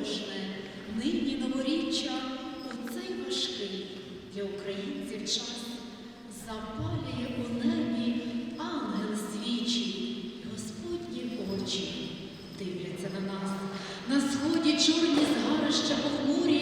кожне нині новоріччя у цей важкий для українців час запалює у небі ангел свічі, Господні очі дивляться на нас, на сході чорні згарища похмурі.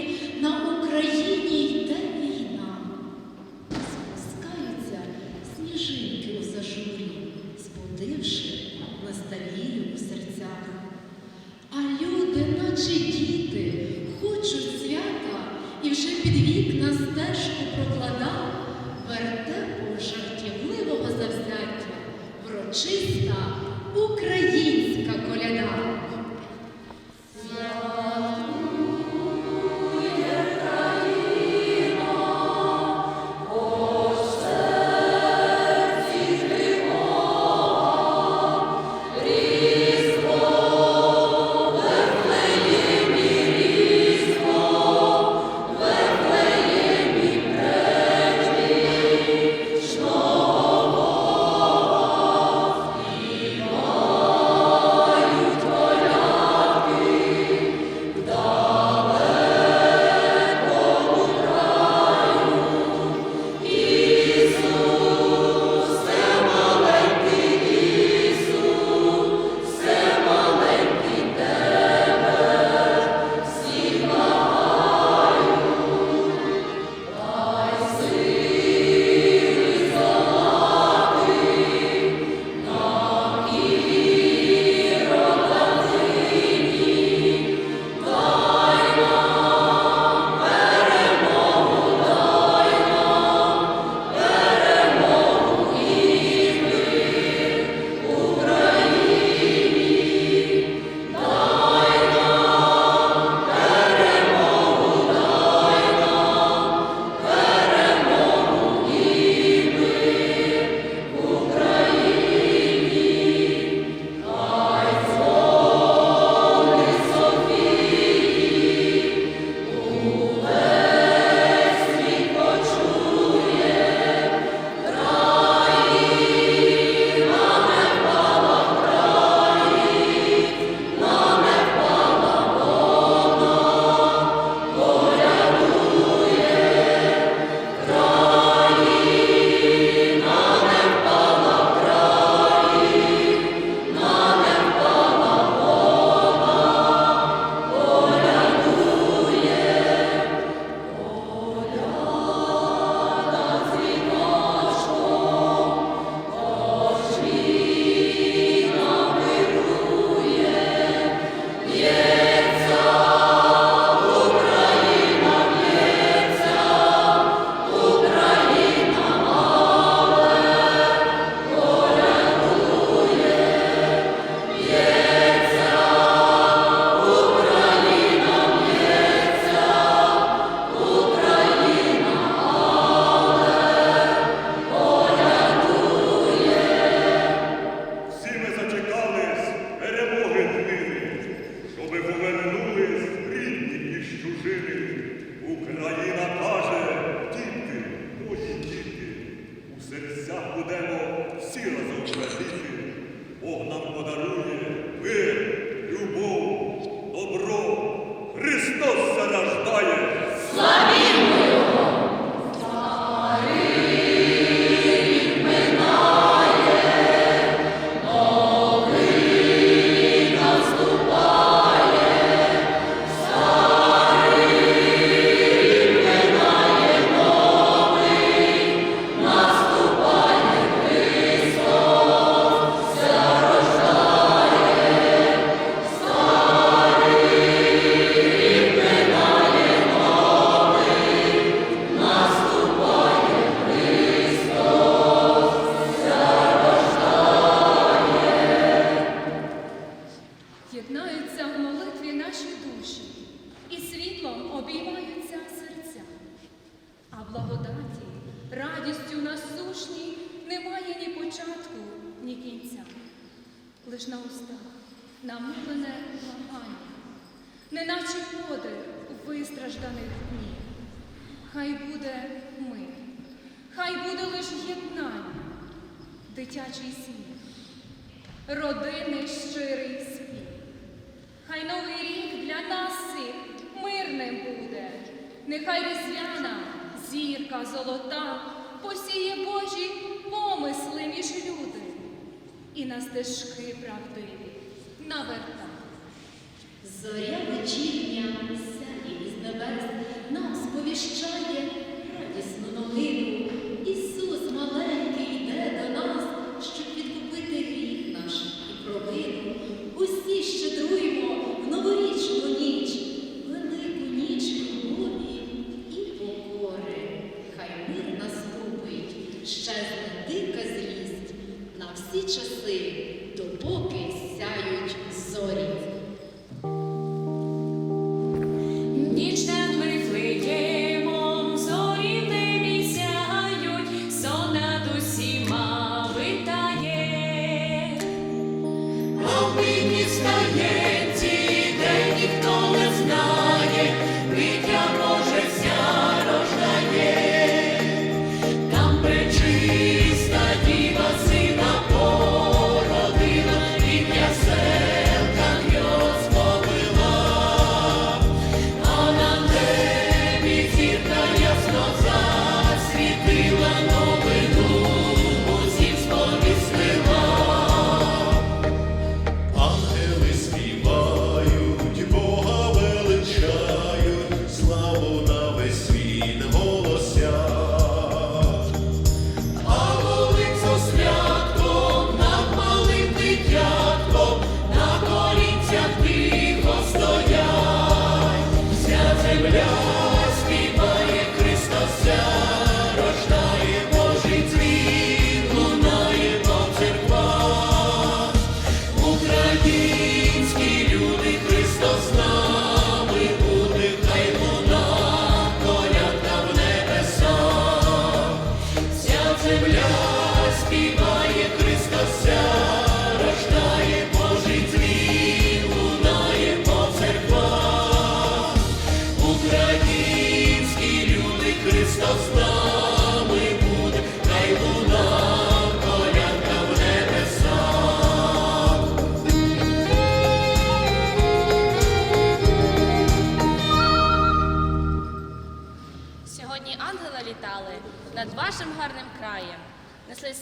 родини щирий спів. Хай новий рік для нас всіх мирним буде, нехай різдвяна зірка золота посіє Божі помисли між люди і на стежки правдиві наверта. Зоря вечірня, сяє із небес нам сповіщає радісну новину. всі часи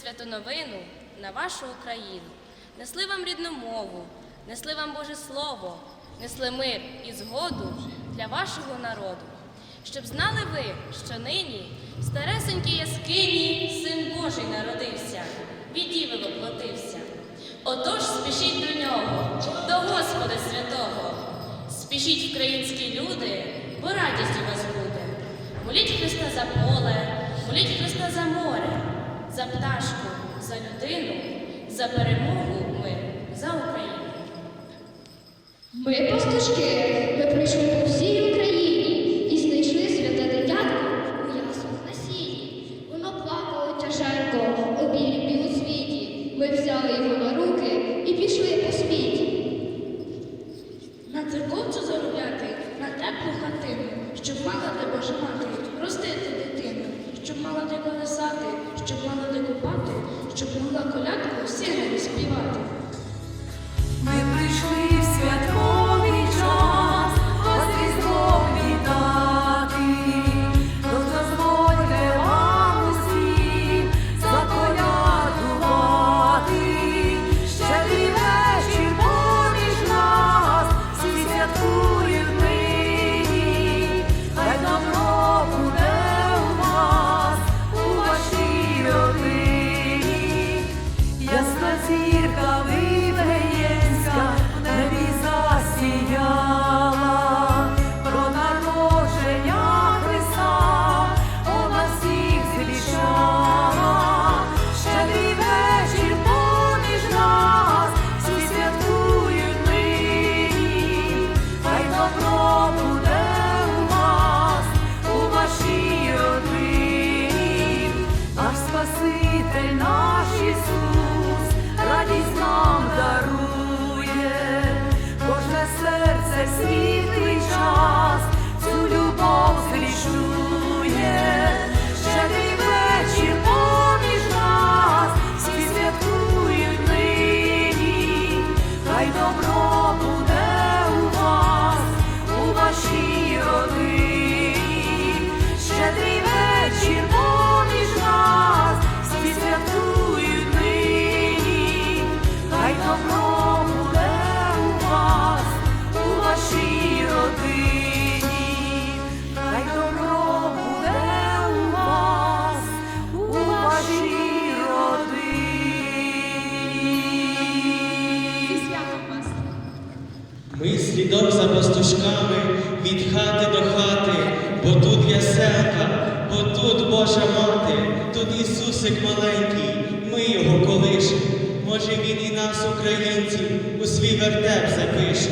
святу новину на вашу Україну, несли вам рідну мову, несли вам Боже Слово, несли мир і згоду для вашого народу, щоб знали ви, що нині в старесенькій яскині син Божий народився, від діви воплотився. Отож спішіть до нього, до Господа святого, спішіть українські люди, бо радість у вас буде. Моліть Христа за поле, моліть Христа за море за пташку, за людину, за перемогу ми, за Україну. Ми пастушки, ми прийшли по всій Україні. колядку всі не співати. bir kahve тут Божа мати, тут Ісусик маленький, ми його колишем. Може він і нас, українців, у свій вертеп запише.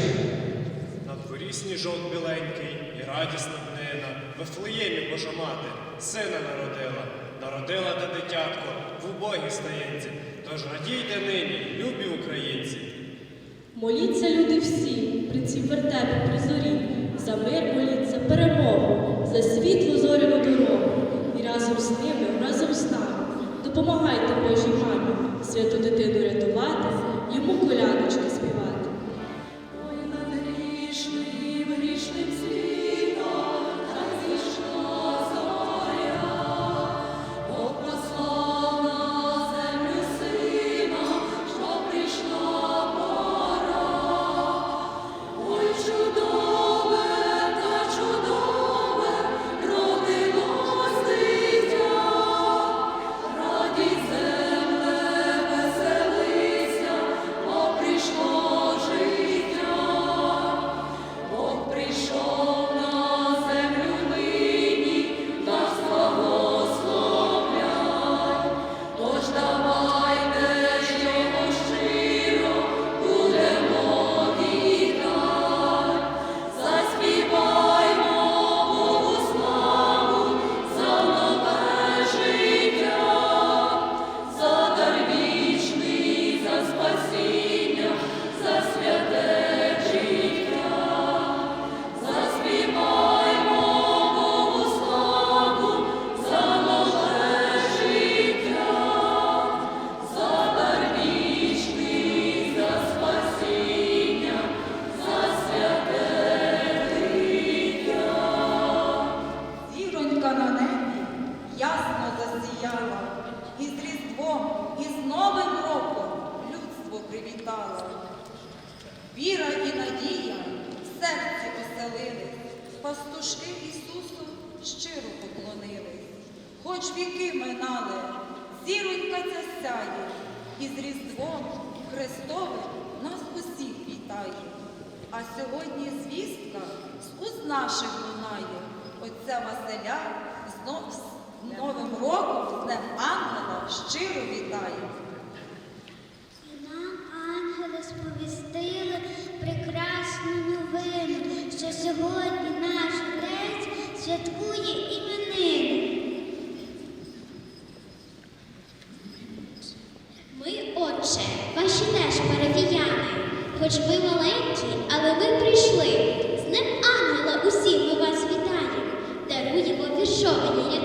На дворі сніжок біленький і радісна днина. В Вифлеємі Божа мати сина народила, народила та дитятко в убогій стаєнці. Тож радійте нині, любі українці. Моліться, люди всі, при цій вертепі при зорі, за мир моліться, перемогу, за світлу зоряну дорогу. Разом з ними, разом з нами, допомагайте Божій мамі, святу дитину рятувати, йому колядочки Віра і надія в серці оселились, пастушки Ісусу щиро поклонились. Хоч віки минали, зіронька ця сяє, і з Різдвом Христовим нас усіх вітає. А сьогодні звістка з уст наших лунає. Отця Василя з но- з Новим роком, з Днем Ангела щиро вітає. Нам ангели сповістили прекрасну новину, що сьогодні наш отець святкує іменини. Ми, отче, ваші теж парафіяни, хоч ви маленькі, але ви прийшли. З ним ангела усі ми вас вітаємо, даруємо віршовані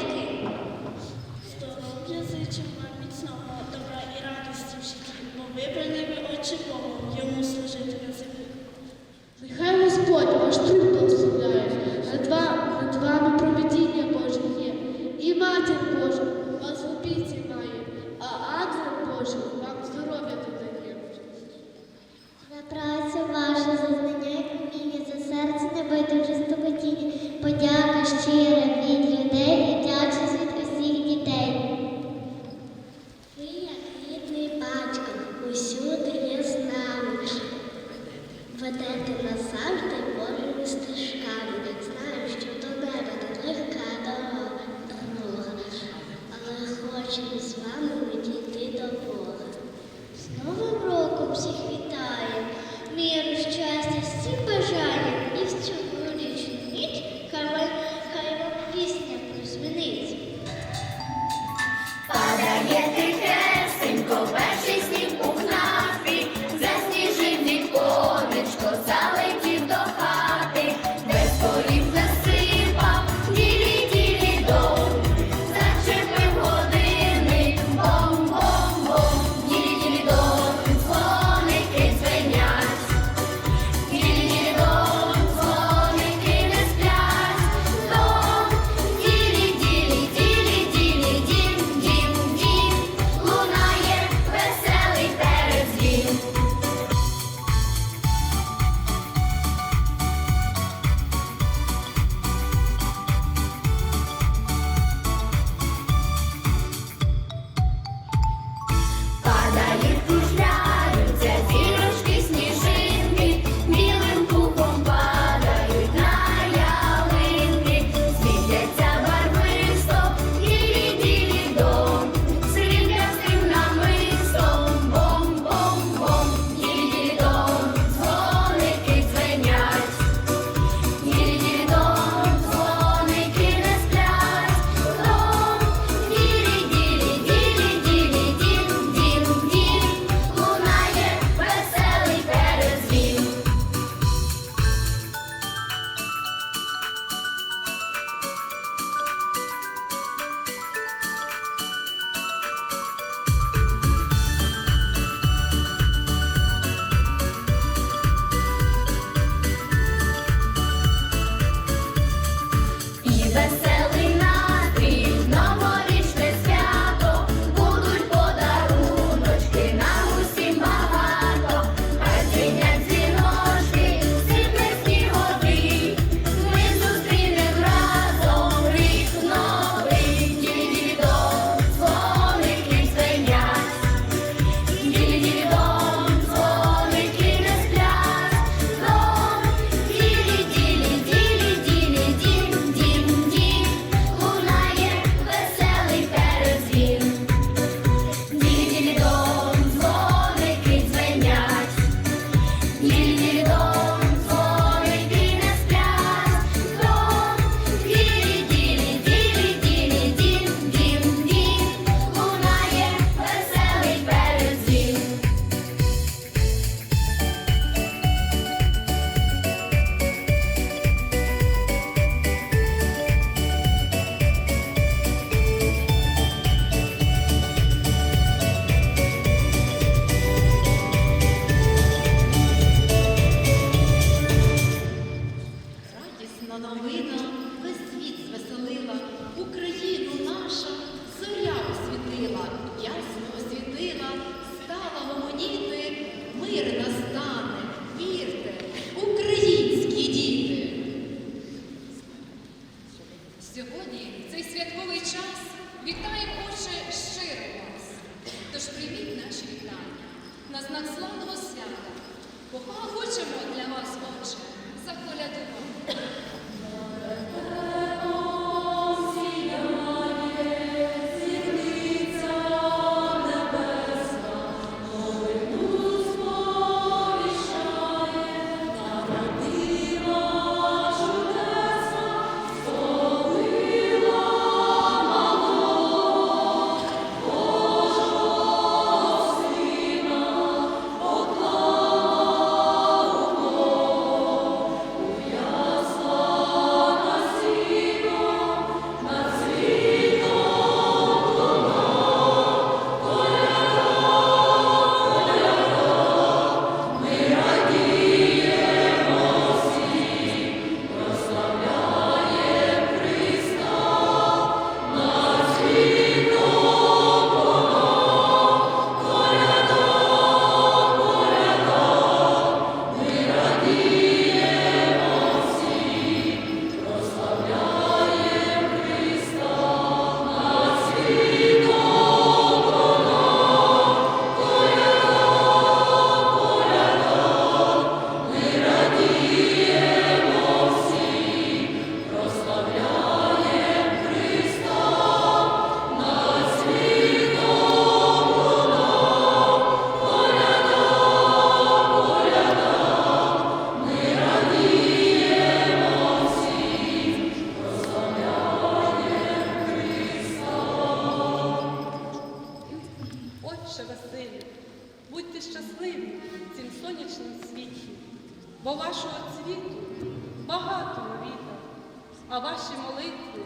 а ваші молитви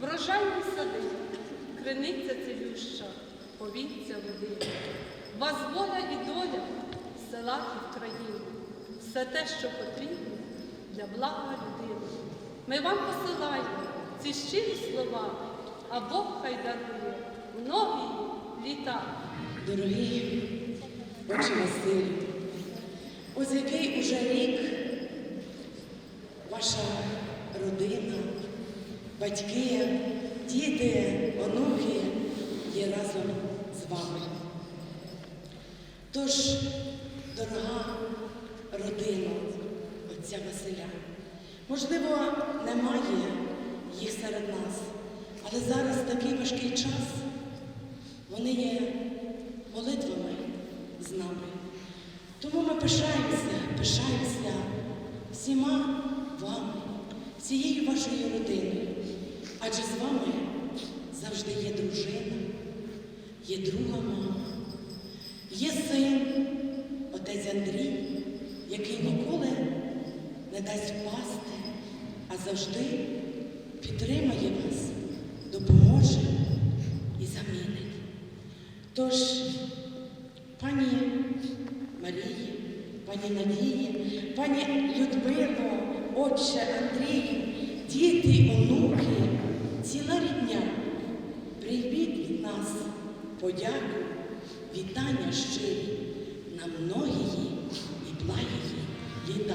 врожайні сади, криниця цілюща, повіться води. Вас воля і доля села і країни, все те, що потрібно для блага людини. Ми вам посилаємо ці щирі слова, а Бог хай дарує многі літа. Дорогі отче Василю, ось який уже рік ваша родина, батьки, діти, онуки є разом з вами. Тож, дорога родина отця Василя, можливо, немає їх серед нас, але зараз такий важкий час. Вони є молитвами з нами. Тому ми пишаємося, пишаємося всіма вами, всією вашою родиною. Адже з вами завжди є дружина, є друга мама, є син, отець Андрій, який ніколи не дасть впасти, а завжди підтримає вас, допоможе і замінить. Тож, пані Марії, пані Надії, пані Людмило, отче Андрію, діти, онуки, ціла рідня, прийміть від нас подяку, вітання щирі на многії і благії літа.